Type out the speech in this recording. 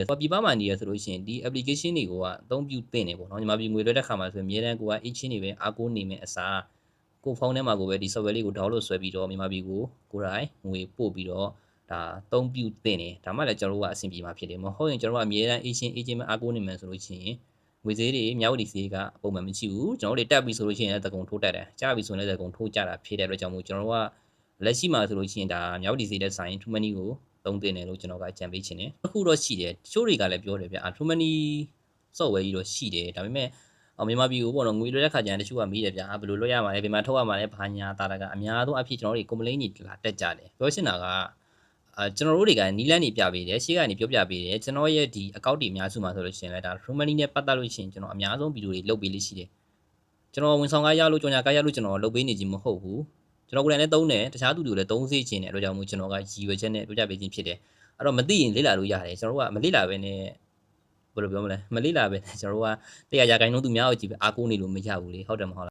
ဆိုတော့ပြပမှာနေရဆိုလို့ရှိရင်ဒီ application တွေကိုကအသုံးပြုသင့်တယ်ပေါ့နော်ညီမပြည်ငွေလွှဲတဲ့ခါမှာဆိုရင်အများတန်းကိုက exchange တွေပဲအားကိုးနေမယ်အစားကိုဖုန်းထဲမှာကိုပဲဒီ software လေးကို download ဆွဲပြီးတော့မြန်မာပြည်ကိုကိုယ်တိုင်ငွေပို့ပြီးတော့ဒါအသုံးပြုသင့်တယ်ဒါမှလည်းကျွန်တော်တို့ကအဆင်ပြေမှာဖြစ်တယ်မဟုတ်ရင်ကျွန်တော်တို့ကအများတန်း exchange agent မှာအားကိုးနေမယ်ဆိုလို့ရှိရင်ငွေသေးတွေမြောက်ဝတီစီကပုံမှန်မရှိဘူးကျွန်တော်တို့တွေတက်ပြီဆိုလို့ရှိရင်လည်းတကုံထိုးတက်တယ်ကြားပြီဆိုရင်လည်းတကုံထိုးကြတာဖြစ်တဲ့အတွက်ကြောင့်မို့ကျွန်တော်တို့ကလက်ရှိမှာဆိုလို့ရှိရင်ဒါမြောက်ဒီစီတဲ့ဆိုင် too many ကို သုံးတင်တယ်လို့ကျွန်တော်ကကြံပေးချင်တယ်အခုတော့ရှိတယ်တချို့တွေကလည်းပြောတယ်ဗျာ too many software ကြီးတော့ရှိတယ်ဒါပေမဲ့အော်မြန်မာပြည်ကိုပေါ့နော်ငွေလွှဲတဲ့ခါကျရင်တချို့ကမေးတယ်ဗျာဘယ်လိုလွှဲရမှာလဲဘယ်မှာထုတ်ရမှာလဲဘာညာတာတာကအများဆုံးအဖြစ်ကျွန်တော်တို့ complaint တွေလာတက်ကြတယ်ပြောချင်တာကအာကျွန်တော်တို့တွေကနီလန်းနေပြပေးတယ်ရှေ့ကနေပြောပြပေးတယ်ကျွန်တော်ရဲ့ဒီအကောင့်တွေအများစုမှာဆိုလို့ရှိရင်လည်းဒါ too many နဲ့ပတ်သက်လို့ရှိရင်ကျွန်တော်အများဆုံးဗီဒီယိုတွေလုပ်ပေးလို့ရှိတယ်ကျွန်တော်ဝန်ဆောင်ကားရလို့ကြော်ညာကားရလို့ကျွန်တော်လုပ်ပေးနေခြင်းမဟုတ်ဘူး ကျွန်တော်ကိုယ်တိုင်လည်းသုံးတယ်တခြားသူတွေကိုလည်းသုံးစေချင်တဲ့အတွက်ကြောင့်မို့ကျွန်တော်ကရည်ရွယ်ချက်နဲ့ပြောပြပေးခြင်းဖြစ်တယ်အဲ့တော့မသိရင်လေ့လာလို့ရတယ်ကျွန်တော်တို့ကမလေ့လာပဲနဲ့ဘယ်လိုပြောမလဲမလေ့လာပဲနဲ့ကျွန်တော်တို့ကတရားရာခိုင်နှုန်းသူများကိုကြည့်ပဲအားကိုးနေလို့မရဘူးလေဟုတ်တယ်မဟုတ်လား